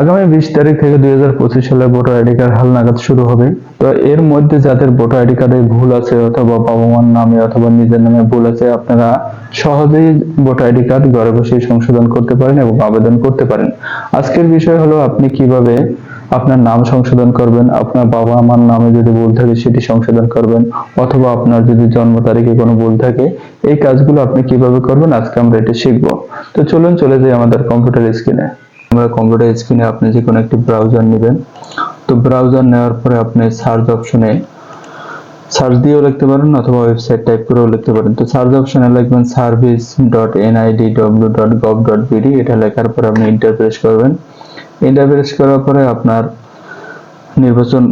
আগামী বিশ তারিখ থেকে দুই হাজার পঁচিশ সালে ভোটার আইডি কার্ড হালনাগাদ শুরু হবে। তো এর মধ্যে যাদের ভোটার আইডি কার্ডে ভুল আছে অথবা বাবা মার নামে অথবা নিজের নামে ভুল আছে, আপনারা সহজেই ভোটার আইডি কার্ড ঘরে বসে সংশোধন করতে পারেন এবং আবেদন করতে পারেন। আজকের বিষয় হলো আপনি কীভাবে আপনার নাম সংশোধন করবেন, আপনার বাবা মার নামে যদি ভুল থাকে সেটি সংশোধন করবেন, অথবা আপনার যদি জন্ম তারিখে কোনো ভুল থাকে, এই কাজগুলো আপনি কীভাবে করবেন আজকে আমরা এটা শিখব। তো চলুন চলে যাই আমাদের কম্পিউটার স্ক্রিনে আমরা কম্পিউটার স্ক্রিনে আপনি যে কোনো একটি ব্রাউজার নেবেন। তো ব্রাউজার নেওয়ার পরে আপনি সার্চ অপশনে সার্চ দিয়েও লিখতে পারেন অথবা ওয়েবসাইট টাইপ করেও লিখতে পারেন। তো সার্চ অপশনে লিখবেন service dot NIDW dot gov dot BD এটা লেখার পরে আপনি ইন্টার প্রেস করবেন। ইন্টার প্রেস করার পরে আপনার নির্বাচন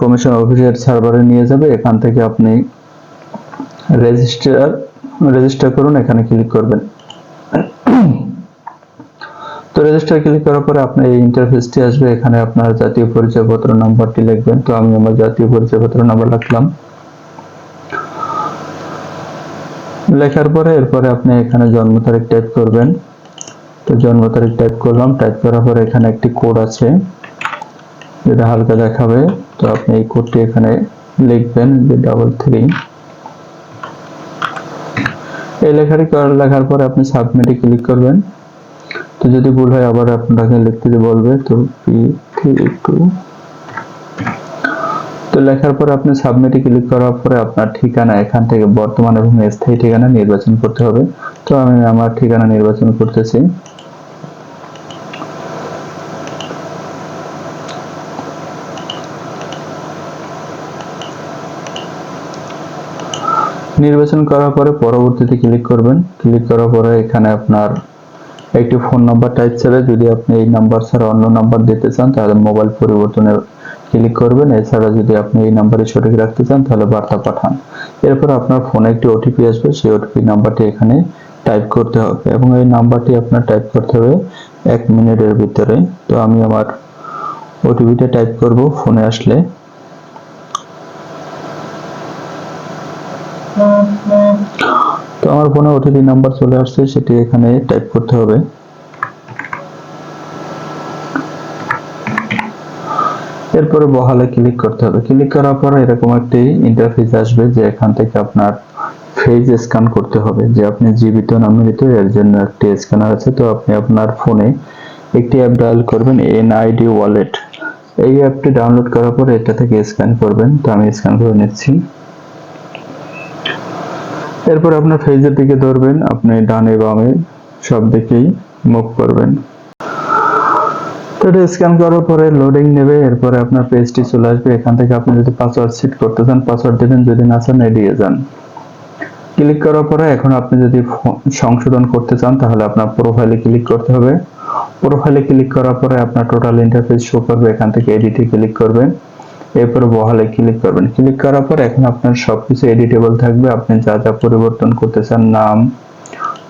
কমিশন অফিসের সার্ভারে নিয়ে যাবে। এখান থেকে আপনি রেজিস্টার রেজিস্টার করুন, এখানে ক্লিক করবেন। তো রেজিস্টার ক্লিক করার পরে আপনার এই ইন্টারফেসটি আসবে। এখানে আপনার জাতীয় পরিচয়পত্র নাম্বারটি লিখবেন। তো আমি আমার জাতীয় পরিচয়পত্র নাম্বার লিখলাম। লেখার পরে এরপরে আপনি এখানে জন্ম তারিখ টাইপ করবেন। তো জন্ম তারিখ টাইপ করলাম টাইপ করার পর এখানে একটি কোড আছে, যেটা হালকা দেখাবে। তো আপনি এই কোডটি এখানে লিখবেন, যে ডাবল থ্রি এই লেখাটি লেখার পরে আপনি সাবমিটে ক্লিক করবেন। তো যদি ভুল হয়, আবার আপনাকে লিখতে বলবে, তো পি থ্রি টু তো লেখার পরে আপনি সাবমিটে ক্লিক করার পরে আপনার ঠিকানা এখান থেকে বর্তমান এবং স্থায়ী ঠিকানা নির্বাচন করতে হবে। তো আমি আমার ঠিকানা নির্বাচন করতেছি। নির্বাচন করার পরে পরবর্তীতে ক্লিক করবেন। ক্লিক করার পরে এখানে আপনার একটি ফোন নাম্বার টাইপ ছেড়ে যদি আপনি এই নাম্বার ছাড়া অন্য নাম্বার দিতে চান, তাহলে মোবাইল পরিবর্তনে ক্লিক করবেন, এছাড়া যদি আপনি এই নাম্বারে সঠিক রাখতে চান, তাহলে বার্তা পাঠান। এরপর আপনার ফোনে একটি ওটিপি আসবে, সেই ওটিপি নাম্বারটি এখানে টাইপ করতে হবে এবং এই নাম্বারটি আপনার টাইপ করতে হবে এক মিনিটের ভিতরে। তো আমি আমার ওটিপিটা টাইপ করব ফোনে আসলে। তো আমার ফোনে ওটিপি নাম্বার চলে আসছে, সেটি এখানে টাইপ করতে হবে। এরপরে বহালে ক্লিক করতে হবে। ক্লিক করার পরে এরকম একটি ইন্টারফেস আসবে যে এখান থেকে আপনার ফেজ স্ক্যান করতে হবে। যে আপনি জীবিত না মৃত, এর জন্য একটি স্ক্যানার আছে। তো আপনি আপনার ফোনে একটি অ্যাপ ডায়াল করবেন এনআইডি ওয়ালেট এই অ্যাপটি ডাউনলোড করার পরে এটা থেকে স্ক্যান করবেন। তো আমি স্ক্যান করে নিচ্ছি। এরপর আপনার ফেজের দিকে ধরবেন। আপনি ডানে বামে সব দিকেই মুভ করবেন। এটা স্ক্যান করার পরে লোডিং নেবে, এরপরে আপনার পেজটি চলে আসবে। এখান থেকে আপনি যদি পাসওয়ার্ড সেট করতে চান পাসওয়ার্ড দেবেন যদি না চান, এড়িয়ে যান। ক্লিক করার পরে এখন আপনি যদি সংশোধন করতে চান, তাহলে আপনার প্রোফাইলে ক্লিক করতে হবে। প্রোফাইলে ক্লিক করার পরে আপনার টোটাল ইন্টারফেস শো করবে, এখান থেকে এডিটে ক্লিক করবেন। এরপরে বহালে ক্লিক করবেন। ক্লিক করার পর এখন আপনার সবকিছু এডিটেবল থাকবে। আপনি যা যা পরিবর্তন করতে চান, নাম,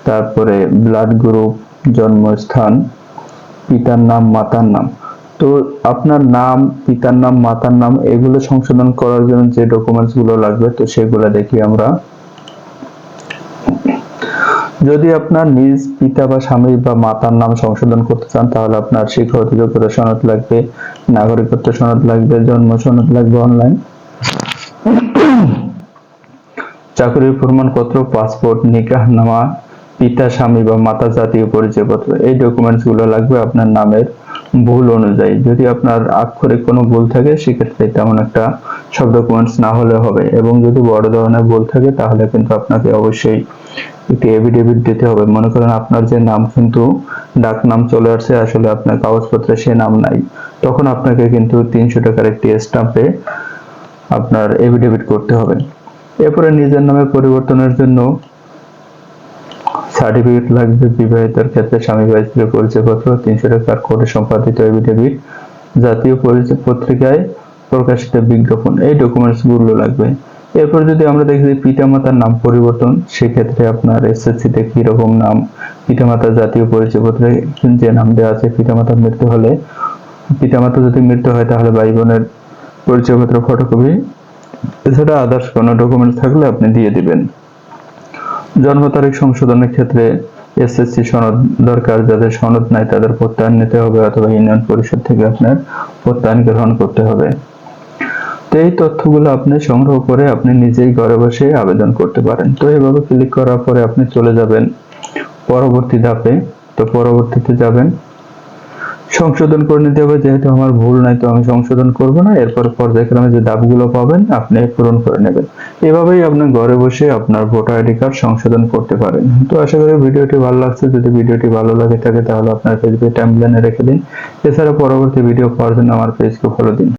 তারপরে ব্লাড গ্রুপ জন্মস্থান পিতার নাম, মাতার নাম। তো আপনার নাম, পিতার নাম, মাতার নাম, এগুলো সংশোধন করার জন্য যে ডকুমেন্টসগুলো লাগবে, তো সেগুলো দেখি আমরা। যদি আপনার নিজ পিতা বা স্বামী বা মাতার নাম সংশোধন করতে চান, তাহলে আপনার শিক্ষাগত যোগ্যতা সনদ লাগবে, নাগরিকত্ব সনদ লাগবে, জন্ম সনদ লাগবে অনলাইন চাকরির প্রমাণপত্র, পাসপোর্ট নিকাহনামা পিতা, স্বামী বা মাতা জাতীয় পরিচয়পত্র, এই ডকুমেন্টসগুলো লাগবে আপনার নামের ভুল অনুযায়ী। যদি আপনার আক্ষরিক কোনো ভুল থাকে, সেক্ষেত্রে তেমন একটা সব ডকুমেন্টস না হলে হবে। এবং যদি বড় ধরনের ভুল থাকে, তাহলে কিন্তু আপনাকে অবশ্যই একটি এভিডেভিট দিতে হবে। মনে করেন আপনার যে নাম কিন্তু ডাক নাম চলে আসছে, আসলে আপনার কাগজপত্রে সে নাম নাই। তখন আপনাকে কিন্তু তিনশো টাকার একটি স্টাম্পে আপনার এভিডেভিট করতে হবে। এরপরে নিজের নামে পরিবর্তনের জন্য সার্টিফিকেট লাগবে বিবাহিতের ক্ষেত্রে স্বামী বা স্ত্রীর পরিচয়পত্র, তিনশো টাকার কোর্টে সম্পাদিত এভিডেভিট জাতীয় পরিচয় পত্রিকায় প্রকাশিত বিজ্ঞাপন, এই ডকুমেন্টসগুলো লাগবে। এরপর যদি আমরা দেখি যে পিতামাতার নাম পরিবর্তন, সেক্ষেত্রে আপনার এসএসসি তে কি রকম নাম? পিতামাতার জাতীয় পরিচয়পত্রে যে নাম দেওয়া আছে, পিতামাতার মৃত্যু হলে, পিতামাতা যদি মৃত্যু হয় তাহলে ভাই বোনের পরিচয়পত্র ফটোকপি এছাড়া আদার্স কোনো ডকুমেন্টস থাকলে আপনি দিয়ে দিবেন। জন্ম তারিখ সংশোধনের ক্ষেত্রে এসএসসি সনদ দরকার, যাদের সনদ নাই তাদের প্রত্যয়ন নিতে হবে অথবা ইউনিয়ন পরিষদ থেকে আপনার প্রত্যয়ন গ্রহণ করতে হবে। তো এই তথ্যগুলো আপনি সংগ্রহ করে আপনি নিজেই ঘরে বসে আবেদন করতে পারেন। তো এভাবে ক্লিক করার পরে আপনি চলে যাবেন পরবর্তী ধাপে। তো পরবর্তীতে যাবেন সংশোধন করে নিতে হবে, যেহেতু আমার ভুল নাই তো আমি সংশোধন করব না। এরপর পর্যায়ক্রমে যে ধাপগুলো পাবেন, আপনি পূরণ করে নেবেন। এভাবেই আপনি ঘরে বসে আপনার ভোটার আইডি কার্ড সংশোধন করতে পারেন। তো আশা করি ভিডিওটি ভালো লাগছে। যদি ভিডিওটি ভালো লাগে থাকে, তাহলে আপনার ফেসবুক টাইমলাইনে রেখে দিন। এছাড়া পরবর্তী ভিডিও পাওয়ার জন্য আমার পেজকে ফলো দিন।